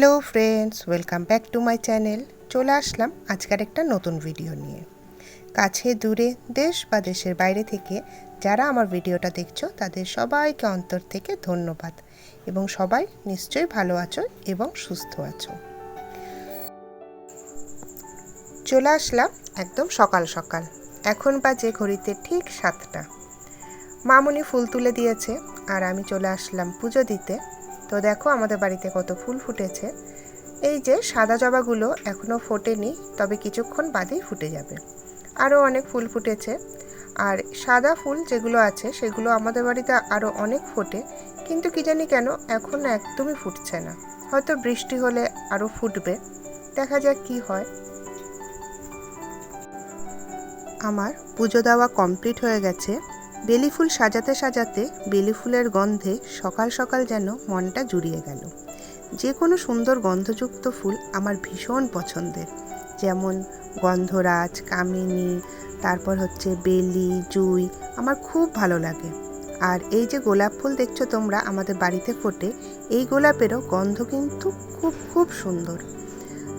Hello friends welcome back to my channel চলে আসলাম আজকের একটা নতুন ভিডিও নিয়ে। কাছে দূরে, দেশ বা দেশের বাইরে থেকে যারা আমার ভিডিওটা দেখছ, তাদের সবাইকে অন্তর থেকে ধন্যবাদ এবং সবাই নিশ্চয়ই ভালো আছো এবং সুস্থ আছো। চলে আসলাম একদম সকাল সকাল। এখন বাজে ঘড়িতে ঠিক সাতটা। মামনি ফুল তুলে দিয়েছে আর আমি চলে আসলাম পুজো দিতে। তো দেখো আমাদের বাড়িতে কত ফুল ফুটেছে। এই যে সাদা জবাগুলো এখনও ফোটেনি, তবে কিছুক্ষণ বাদেই ফুটে যাবে। আরও অনেক ফুল ফুটেছে। আর সাদা ফুল যেগুলো আছে, সেগুলো আমাদের বাড়িতে আরও অনেক ফোটে, কিন্তু কি জানি কেন এখন একদমই ফুটছে না। হয়তো বৃষ্টি হলে আরও ফুটবে। দেখা যাক কি হয়। আমার পুজো দেওয়া কমপ্লিট হয়ে গেছে। বেলি ফুল সাজাতে সাজাতে বেলি ফুলের গন্ধে সকাল সকাল যেন মনটা জুড়িয়ে গেল। যে কোনো সুন্দর গন্ধযুক্ত ফুল আমার ভীষণ পছন্দের। যেমন গন্ধরাজ, কামিনী, তারপর হচ্ছে বেলি, জুই, আমার খুব ভালো লাগে। আর এই যে গোলাপ ফুল দেখছ তোমরা আমাদের বাড়িতে ফোটে, এই গোলাপেরও গন্ধ কিন্তু খুব খুব সুন্দর।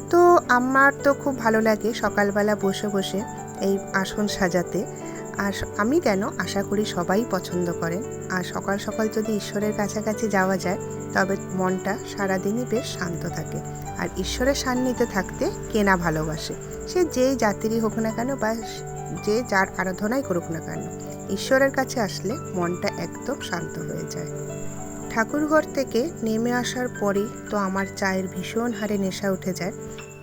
তো আমার তো খুব ভালো লাগে সকালবেলা বসে বসে এই আসন সাজাতে। আর আমি কেন আশা করি সবাই পছন্দ করেন আর সকাল সকাল যদি ঈশ্বরের কাছাকাছি যাওয়া যায়, তবে মনটা সারাদিনই বেশ শান্ত থাকে। আর ঈশ্বরের সান্নিধ্যে থাকতে কেনা ভালোবাসে? সে যেই জাতিরই হোক না কেন বা যে যার আরাধনাই করুক না কেন, ঈশ্বরের কাছে আসলে মনটা একদম শান্ত হয়ে যায়। ঠাকুরঘর থেকে নেমে আসার পরেই তো আমার চায়ের ভীষণ হারে নেশা উঠে যায়।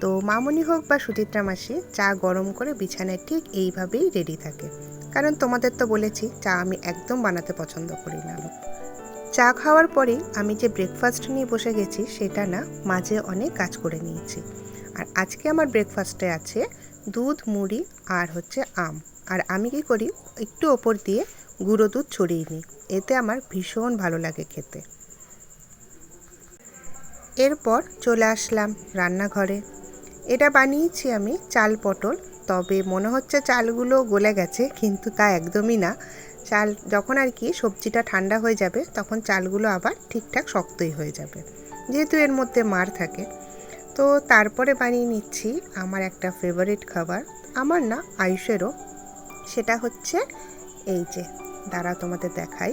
তো মামনি হোক বা সুচিত্রা মাসি, চা গরম করে বিছানায় ঠিক এইভাবেই রেডি থাকে। কারণ তোমাদের তো বলেছি, চা আমি একদম বানাতে পছন্দ করি না। চা খাওয়ার পরেই আমি যে ব্রেকফাস্ট নিয়ে বসে গেছি, সেটা না মাঝে অনেক কাজ করে নিয়েছি। আর আজকে আমার ব্রেকফাস্টে আছে দুধ, মুড়ি আর হচ্ছে আম। আর আমি কি করি, একটু ওপর দিয়ে গুঁড়ো দুধ ছড়িয়ে নিই, এতে আমার ভীষণ ভালো লাগে খেতে। এরপর চলে আসলাম রান্নাঘরে। এটা বানিয়েছি আমি চাল পটল তবে মনে হচ্ছে চালগুলো গলে গেছে, কিন্তু তা একদমই না। চাল যখন আর কি সবজিটা ঠান্ডা হয়ে যাবে, তখন চালগুলো আবার ঠিকঠাক শক্তই হয়ে যাবে, যেহেতু এর মধ্যে মার থাকে। তো তারপরে বানিয়ে নিচ্ছি আমার একটা ফেভারিট খাবার, আমার না আয়ুষেরও, সেটা হচ্ছে এই যে দ্বারা তোমাদের দেখাই,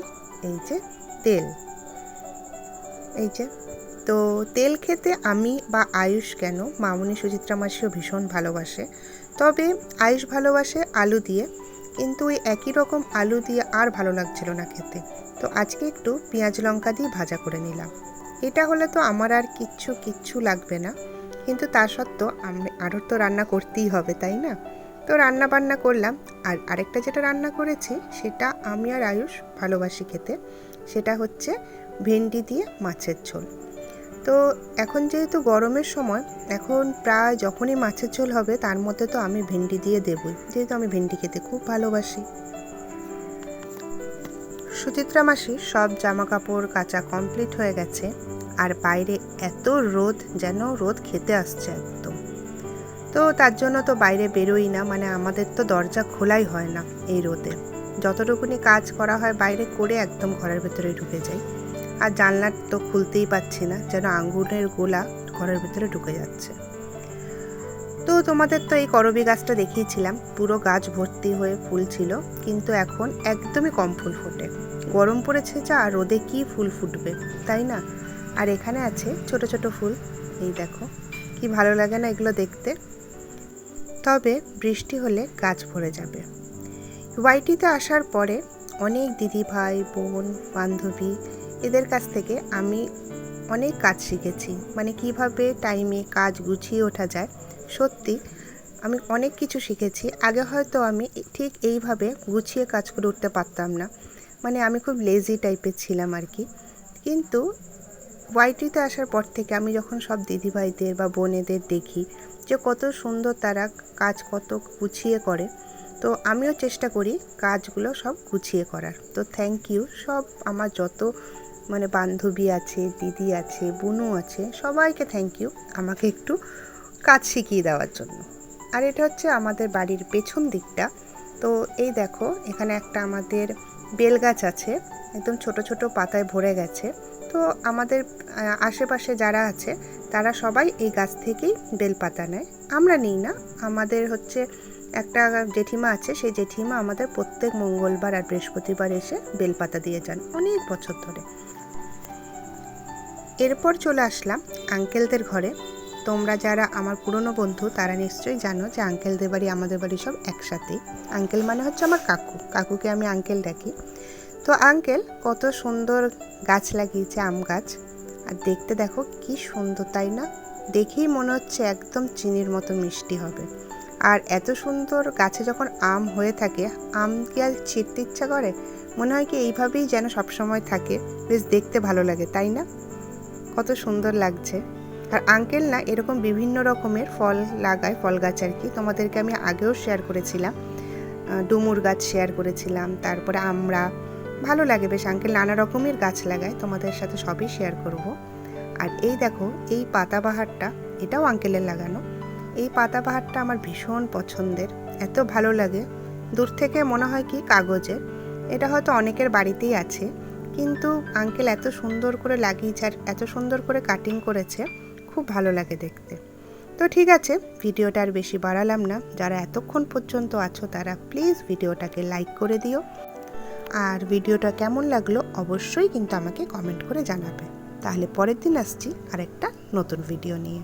এই যে তেল, এই যে তো তেল খেতে আমি বা আয়ুষ কেন? মামনি সুচিত্রা মাসিও ভীষণ ভালোবাসে। তবে আয়ুষ ভালোবাসে আলু দিয়ে, কিন্তু ওই একই রকম আলু দিয়ে আর ভালো লাগছিল না খেতে। তো আজকে একটু পেঁয়াজ লঙ্কা দিয়ে ভাজা করে নিলাম। এটা হলে তো আমার আর কিচ্ছু কিচ্ছু লাগবে না। কিন্তু তা সত্ত্বেও আমি, আরও তো রান্না করতেই হবে, তাই না? তো রান্না বান্না করলাম। আর আরেকটা যেটা রান্না করেছি, সেটা আমি আর আয়ুষ ভালোবাসি খেতে। সেটা হচ্ছে ভেন্ডি দিয়ে মাছের ঝোল। তো এখন যেহেতু গরমের সময়, এখন প্রায় যখনই মাছের ঝোল হবে, তার মধ্যে তো আমি ভেন্ডি দিয়ে দেবই। যেহেতু আমি ভেন্ডি খেতে খুব ভালোবাসি। সুচিত্রা মাসি, সব জামা কাপড় কাচা কমপ্লিট হয়ে গেছে, আর বাইরে এত রোদ যেন রোদ খেতে আসছে একদম। তো তার জন্য তো বাইরে বেরোই না মানে আমাদের তো দরজা খোলাই হয় না এই রোদে। যতটুকুনি কাজ করা হয় বাইরে করে একদম ঘরের ভেতরে ঢুকে যাই। আর জানলা তো খুলতেই পাচ্ছি না, যেন আঙ্গুরের গোলা ঘরের ভেতরে ঢুকে যাচ্ছে। তো তোমাদের তো এই করবি গাছটা দেখিয়েছিলাম, পুরো গাছ ভর্তি হয়ে ফুল ছিল, কিন্তু এখন একদমই কম ফুল ফোটে। গরম পড়েছে যা রোদে কি ফুল ফুটবে, তাই না? আর এখানে আছে ছোট ছোট ফুল, এই দেখো, কি ভালো লাগে না এগুলো দেখতে। তবে বৃষ্টি হলে গাছ ভরে যাবে। ওয়াইটিতে আসার পরে অনেক দিদি ভাই বোন, বান্ধবী এদের কাছ থেকে আমি অনেক কাজ শিখেছি। মানে কীভাবে টাইমে কাজ গুছিয়ে ওঠা যায়, সত্যি আমি অনেক কিছু শিখেছি। আগে হয়তো আমি ঠিক এইভাবে গুছিয়ে কাজ করে উঠতে পারতাম না। মানে আমি খুব লেজি টাইপের ছিলাম আর কি। কিন্তু ওয়াইটিতে আসার পর থেকে আমি যখন সব দিদিভাইদের বা বোনেদের দেখি যে কত সুন্দর তারা কাজ কত গুছিয়ে করে, তো আমিও চেষ্টা করি কাজগুলো সব গুছিয়ে করার। তো থ্যাংক ইউ সব আমার যত মানে বান্ধবী আছে, দিদি আছে, বুনু আছে, সবাইকে থ্যাংক ইউ আমাকে একটু কাজ শিখিয়ে দেওয়ার জন্য। আর এটা হচ্ছে আমাদের বাড়ির পেছন দিকটা। তো এই দেখো, এখানে একটা আমাদের বেল গাছ আছে, একদম ছোট ছোট পাতায় ভরে গেছে। তো আমাদের আশেপাশে যারা আছে, তারা সবাই এই গাছ থেকেই বেলপাতা নেয়। আমরা নিই না, আমাদের হচ্ছে একটা জেঠিমা আছে, সেই জেঠিমা আমাদের প্রত্যেক মঙ্গলবার আর বৃহস্পতিবার এসে বেলপাতা দিয়ে যান, অনেক বছর ধরে। এরপর চলে আসলাম আঙ্কেলদের ঘরে। তোমরা যারা আমার পুরনো বন্ধু, তারা নিশ্চয়ই জানো যে আঙ্কেলদের বাড়ি, আমাদের বাড়ি সব একসাথেই। আঙ্কেল মানে হচ্ছে আমার কাকু। কাকুকে আমি আঙ্কেল ডাকি। তো আঙ্কেল, কত সুন্দর গাছ লাগিয়েছে, আম গাছ। আর দেখতে দেখো কি সুন্দর, তাই না? দেখেই মনে হচ্ছে একদম চিনির মতো মিষ্টি হবে। আর এত সুন্দর গাছে যখন আম হয়ে থাকে, আম কি আর ছিঁড়তে ইচ্ছা করে? মনে হয় কি এইভাবেই যেন সবসময় থাকে। বেশ দেখতে ভালো লাগে, তাই না? কত সুন্দর লাগছে। আর আঙ্কেল না এরকম বিভিন্ন রকমের ফল লাগায়, ফল গাছ আর কি। তোমাদেরকে আমি আগেও শেয়ার করেছিলাম। ডুমুর গাছ শেয়ার করেছিলাম, তারপরে আমরা, ভালো লাগে বেশ। আঙ্কেল নানা রকমের গাছ লাগায়, তোমাদের সাথে সবই শেয়ার করব। আর এই দেখো, এই পাতাবাহারটা, এটাও আঙ্কেলের লাগানো। এই পাতাবাহারটা আমার ভীষণ পছন্দের, এত ভালো লাগে। দূর থেকে মনে হয় কি কাগজের। এটা হয়তো অনেকের বাড়িতেই আছে। কিন্তু আঙ্কেল এত সুন্দর করে লাগিয়েছে আর এত সুন্দর করে কাটিং করেছে, খুব ভালো লাগে দেখতে। তো ঠিক আছে, ভিডিওটা আর বেশি বাড়ালাম না। যারা এতক্ষণ পর্যন্ত আছো তারা প্লিজ ভিডিওটাকে লাইক করে দিও। আর ভিডিওটা কেমন লাগল অবশ্যই কিন্তু আমাকে কমেন্ট করে জানাবে। তাহলে পরের দিন আসছি আরেকটা নতুন ভিডিও নিয়ে।